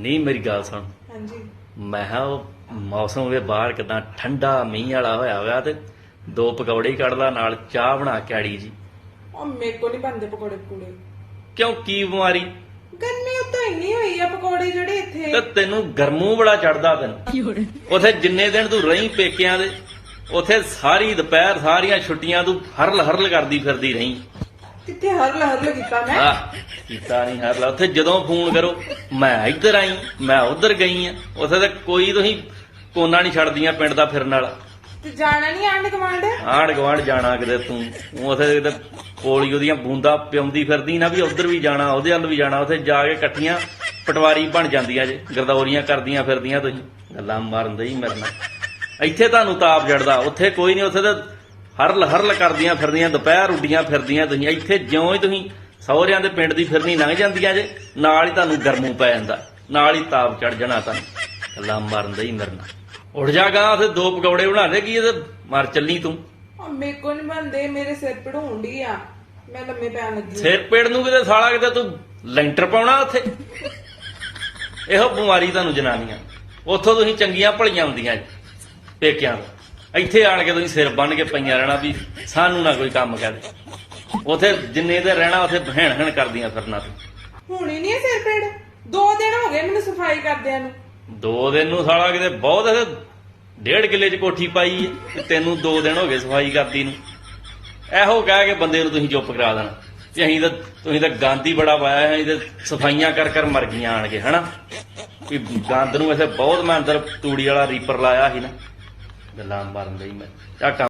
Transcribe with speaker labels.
Speaker 1: ਨਹੀਂ ਮੇਰੀ ਗੱਲ ਸੁਣ।
Speaker 2: ਹਾਂਜੀ।
Speaker 1: ਮੈਂ ਕਿਹਾ ਉਹ ਮੌਸਮ ਵੇ ਬਾਹਰ ਕਿਦਾਂ ਠੰਡਾ ਮੀਂਹ ਵਾਲਾ ਹੋਇਆ ਹੋਇਆ ਤੇ ਦੋ ਪਕੌੜੇ ਹੀ ਕੱਢ ਲਾ ਨਾਲ ਚਾਹ ਬਣਾ ਕੇ ਆੜੀ ਜੀ।
Speaker 2: ਉਹ ਮੇਰੇ ਕੋ ਨਹੀਂ ਬਣਦੇ ਪਕੌੜੇ ਪਕੌੜੇ।
Speaker 1: ਕਿਉਂ ਕੀ ਬਿਮਾਰੀ?
Speaker 2: ਗਰਮੀ ਉਤੋਂ ਇੰਨੀ ਹੋਈ ਆ ਪਕੌੜੇ ਜਿਹੜੇ ਇੱਥੇ।
Speaker 1: ਤੇ ਤੈਨੂੰ ਗਰਮੂ ਬੜਾ ਚੜਦਾ ਤੈਨੂੰ। ਉਥੇ ਜਿੰਨੇ ਦਿਨ ਤੂੰ ਰਹੀ ਪੇਕਿਆਂ ਦੇ ਉਥੇ ਸਾਰੀ ਦੁਪਹਿਰ ਸਾਰੀਆਂ ਛੁੱਟੀਆਂ ਤੂੰ ਹਰਲ ਹਰਲ ਕਰਦੀ ਫਿਰਦੀ ਰਹੀ।
Speaker 2: ਕਿੱਥੇ ਹਰਲ ਹਰਲ ਕੀਤਾ ਮੈਂ?
Speaker 1: ਆ ਕੀਤਾ ਨਹੀਂ ਹਰਲ ਉਥੇ ਜਦੋਂ ਫੋਨ ਕਰੋ ਮੈਂ ਇੱਧਰ ਆਈ ਮੈਂ ਉੱਧਰ ਗਈ ਆ। ਉਥੇ ਤਾਂ ਕੋਈ ਤੁਸੀਂ ਕੋਨਾ ਨਹੀਂ ਛੱਡਦੀਆਂ ਪਿੰਡ ਦਾ ਫਿਰਨ ਵਾਲਾ।
Speaker 2: ਤੇ ਜਾਣਾ ਨਹੀਂ ਆਂਡ ਕਮਾਂਡ
Speaker 1: ਆਂਢ ਗੁਆਂਢ ਜਾਣਾ ਕਿਤੇ ਤੂੰ। ਉਥੇ ਕਿਤੇ ਪੋਲੀਓ ਦੀਆਂ ਬੂੰਦਾਂ ਪਿਉਂਦੀ ਫਿਰਦੀ ਨਾ ਵੀ ਉਧਰ ਵੀ ਜਾਣਾ ਉਹਦੇ ਵੱਲ ਵੀ ਜਾਣਾ। ਉਥੇ ਜਾ ਕੇ ਇਕੱਠੀਆਂ ਪਟਵਾਰੀ ਬਣ ਜਾਂਦੀਆਂ ਜੇ ਗਰਦੌਰੀਆਂ ਕਰਦੀਆਂ ਫਿਰਦੀਆਂ ਤੁਸੀਂ। ਗੱਲਾਂ ਮਾਰਨ ਦੇ ਹੀ ਮੇਰੇ ਨਾਲ। ਇੱਥੇ ਤੁਹਾਨੂੰ ਤਾਪ ਜੜਦਾ ਉੱਥੇ ਕੋਈ ਨਹੀਂ ਉੱਥੇ ਤਾਂ ਹਰਲ ਹਰਲ ਕਰਦੀਆਂ ਫਿਰਦੀਆਂ ਦੁਪਹਿਰ ਉੱਡੀਆਂ ਫਿਰਦੀਆਂ ਤੁਸੀਂ ਇੱਥੇ ਜਿਉਂ ਹੀ ਤੁਸੀਂ ਸਹੁਰਿਆਂ ਦੇ ਪਿੰਡ ਦੀ ਫਿਰਨੀ ਲੰਘ ਜਾਂਦੀਆਂ ਜੇ ਨਾਲ ਹੀ ਤੁਹਾਨੂੰ ਗਰਮੂ ਪੈ ਜਾਂਦਾ ਨਾਲ ਹੀ ਤਾਪ ਚੜ ਜਾਣਾ ਤੁਹਾਨੂੰ ਗੱਲਾਂ ਮਾਰਨ ਦੇ ਹੀ ਮੇਰੇ ਨਾਲ ਉੱਠ ਜਾ ਗਾ ਉਥੇ ਦੋ ਪਕੌੜੇ ਬਣਾ ਦੇ ਕੀ ਇਹ ਮਰ ਚੱਲੀ ਤੂੰ?
Speaker 2: ਮੇਰੇ ਕੋ ਨਹੀਂ ਬਣਦੇ ਮੇਰੇ ਸਿਰ ਪੜਾਉਣ ਡਈ ਆ ਮੈਂ ਲੰਮੇ ਪੈਣ ਲੱਗੀ
Speaker 1: ਸਿਰ ਪੇੜ ਨੂੰ ਕਿਤੇ ਸਾਲਾ ਕਿਤੇ ਤੂੰ ਲੈਂਟਰ ਪਾਉਣਾ ਉੱਥੇ? ਇਹੋ ਬਿਮਾਰੀ ਤੁਹਾਨੂੰ ਜਨਾਨੀਆਂ ਉੱਥੋਂ ਤੁਸੀਂ ਚੰਗੀਆਂ ਭਲੀਆਂ ਹੁੰਦੀਆਂ ਪੇਕਿਆਂ ਤੋਂ। ਇੱਥੇ ਆਣ ਕੇ ਤੁਸੀਂ ਸਿਰ ਬੰਨ ਕੇ ਪਈਆਂ ਰਹਿਣਾ ਵੀ ਸਾਨੂੰ ਨਾ ਕੋਈ ਕੰਮ ਕਰੇ। ਉੱਥੇ ਜਿੰਨੇ ਦੇ ਰਹਿਣਾ ਉੱਥੇ ਬਹਿਣ ਹਣ ਕਰਦੀਆਂ ਫਿਰਨਾ ਤੂੰ।
Speaker 2: ਹੁਣ ਹੀ ਨਹੀਂ ਸਿਰ ਪੀੜ ਦੋ ਦਿਨ ਹੋ ਗਏ ਮੈਨੂੰ ਸਫ਼ਾਈ ਕਰਦਿਆਂ ਨੂੰ।
Speaker 1: ਦੋ ਦਿਨ ਨੂੰ ਸਾਲਾ ਕਿਤੇ ਬਹੁਤ ਡੇਢ ਕਿੱਲੇ 'ਚ ਕੋਠੀ ਪਾਈ ਹੈ ਤੇ ਤੈਨੂੰ ਦੋ ਦਿਨ ਹੋ ਗਏ ਸਫ਼ਾਈ ਕਰਦੀ ਨੂੰ। ਇਹੋ ਕਹਿ ਕੇ ਬੰਦੇ ਨੂੰ ਤੁਸੀਂ ਚੁੱਪ ਕਰਾ ਦੇਣਾ। ਤੇ ਅਸੀਂ ਤਾਂ ਤੁਸੀਂ ਤਾਂ ਗੰਦ ਹੀ ਬੜਾ ਪਾਇਆ ਹੈ ਅਸੀਂ ਤਾਂ ਸਫਾਈਆਂ ਕਰ ਕਰ ਮਰ ਗਈਆਂ ਆਣ ਕੇ ਹਨਾ? ਵੀ ਗੰਦ ਨੂੰ ਐਸੇ ਬਹੁਤ ਮੈਂ ਅੰਦਰ ਤੂੜੀ ਵਾਲਾ ਰੀਪਰ ਲਾਇਆ ਸੀ ਨਾ। ਗੱਲਾਂ ਮਾਰਨ ਲਈ ਮੈਂ। ਆ